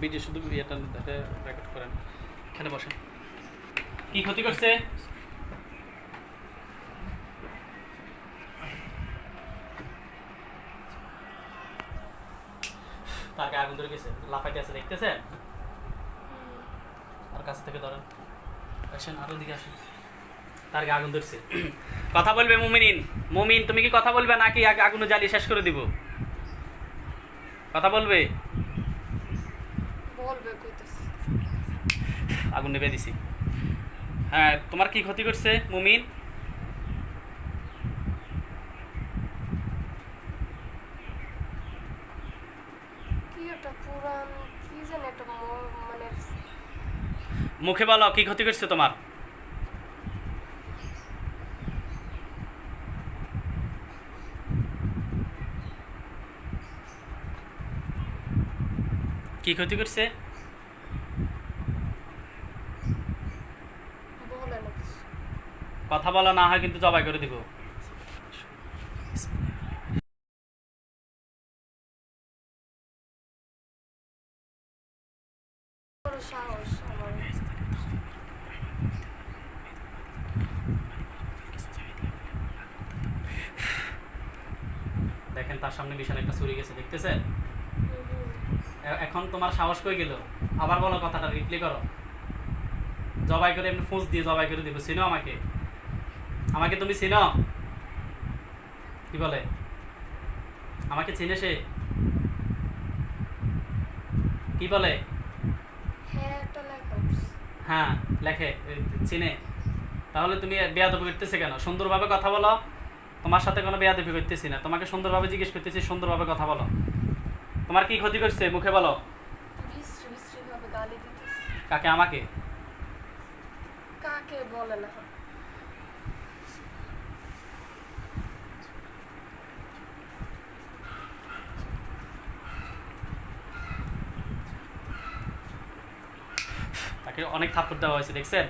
Video শুধু ইয়েটা record করেন। এখানে বসেন। কি ক্ষতি করছে? তাকে আগুন ধরে গেছে লাফাইতে আছে দেখতেছেন? আর কাছ থেকে ধরেন। আসেন আরও দিকে আসেন। তার আগুন ধরছে। কথা বলবে মুমিনিন। মুমিন তুমি কি কথা বলবে নাকি আগে আগুন জ্বালিয়ে শেষ করে দিব? কথা বলবে? আগুন নেবে দিছি। হ্যাঁ তোমার কি ক্ষতি করছে মুমিন? মানে মুখে বলো কি ক্ষতি করছে তোমার? কি ক্ষতি করছে বলে না কিছু কথা বলা না হয় কিন্তু জবাই করে দিব। দেখেন, তার সামনে বিশাল একটা চুরি গেছে। এ- এখন তোমার সাহস কই গেল? আবার বলো কথাটা, রিপ্লে করো। জবাই করে এমনি ফুঁস দিয়ে জবাই করে দিব। চিনো আমাকে? আমাকে তুমি চিনো? কি বলে? আমাকে চিনে সে? কি বলে? হ্যাঁ লেখা। হ্যাঁ লেখে চিনে। তাহলে তুমি বেয়াদবি করতেছে কেন? সুন্দরভাবে কথা বলো। তোমার সাথে কোনো বেয়াদবি করতেছি না। তোমাকে সুন্দরভাবে জিজ্ঞেস করতেছি সুন্দরভাবে কথা বলো। তোমার কি ক্ষতি করছে? মুখে বলো। কাকে? আমাকে? কাকে বলে না। তাকে অনেক থাপ্পড় দেওয়া হয়েছে, দেখছেন?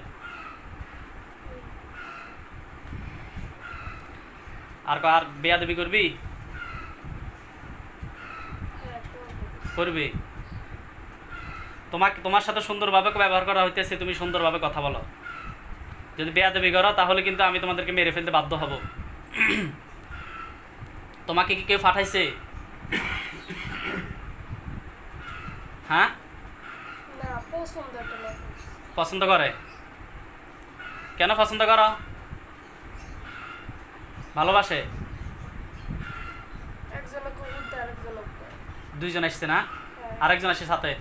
আর আর বেয়াদবি করবি? হ্যাঁ করবি? তোমাকে, তোমার সাথে সুন্দরভাবে ব্যবহার করা হইতেছে, তুমি সুন্দরভাবে কথা বলো। যদি বেয়া বেয়াদবি করো, তাহলে কিন্তু আমি তোমাদেরকে মেরে ফেলতে বাধ্য হব। তোমাকে কি কেউ পাঠাইছে? হ্যাঁ? পছন্দ করে। কেন পছন্দ করো? ভালোবাসে। দুইজন আসছে না? হ্যাঁ, আরেকজন আসছে সাথে হ্যাঁ।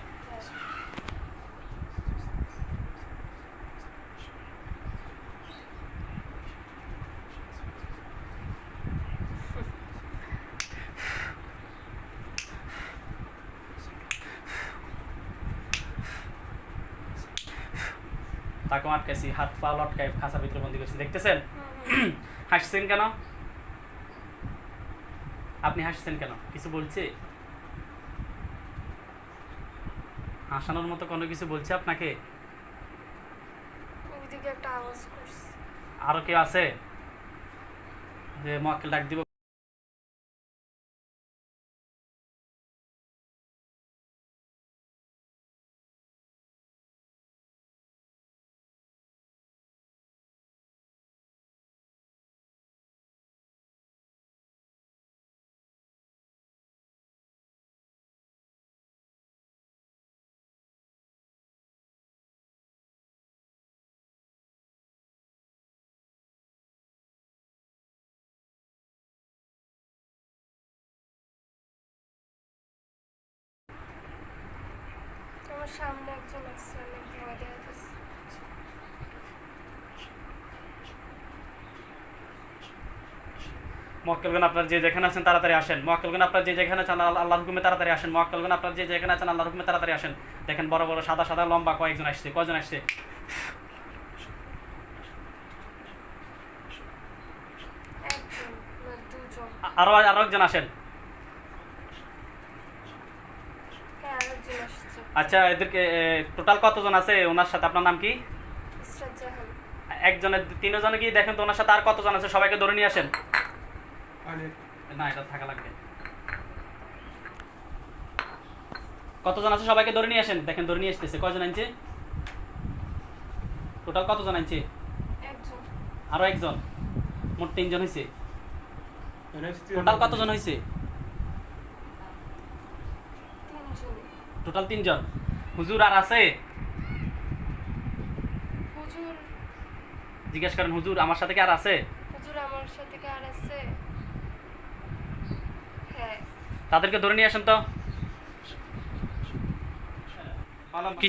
তাকে আটকাইছি হাত পা লটকাই খাঁচার ভিতরে বন্দি করছি দেখতেছেন। হাসছেন কেন? আপনি হাসছেন কেন? কিছু বলছে? হাসানোর মতো কোনো কিছু বলছে আপনাকে? আরও কেউ আছে? যে মক্কেল ডাক দিব। সামনে একজন আসছে অনেক ভয় মক্কেলগণ আপনার যে যেখানে আছেন তাড়াতাড়ি আসেন। মক্কেলগণ আপনার যে যেখানে আছেন আল্লাহর হুকুমে তাড়াতাড়ি আসেন। মক্কেলগণ আপনার যে যেখানে আছেন আল্লাহর হুকুমে তাড়াতাড়ি আসেন। দেখেন বড় বড় সাদা সাদা লম্বা কয়েকজন আসছে কয়জন আসছে? আরও আরও একজন আসেন হ্যাঁ আরেকজন আসছে আচ্ছা এদেরকে টোটাল কতজন আছে ওনার সাথে? আপনার নাম কি? একজনের তিনজনে গিয়ে দেখেন তো ওনার সাথে আর কতজন আছে? সবাইকে ধরে নিয়ে আসেন। না এটা থাকা লাগবে। কতজন আছে? সবাইকে ধরে নিয়ে আসেন। দেখেন ধরে নিয়ে আসতেছে। কয়জন আনছে? টোটাল কতজন আনছে? আরও একজন। মোট তিনজন হয়েছে। টোটাল কতজন হয়েছে তিনজন টোটাল তিনজন। হুজুর আর আছে? হুজুর। জিজ্ঞেস করেন হুজুর আমার সাথে কি আর আছে? হুজুর আমার সাথে কার আছে? হ্যাঁ। তাদেরকে ধরে নিয়ে আসেন তো। কি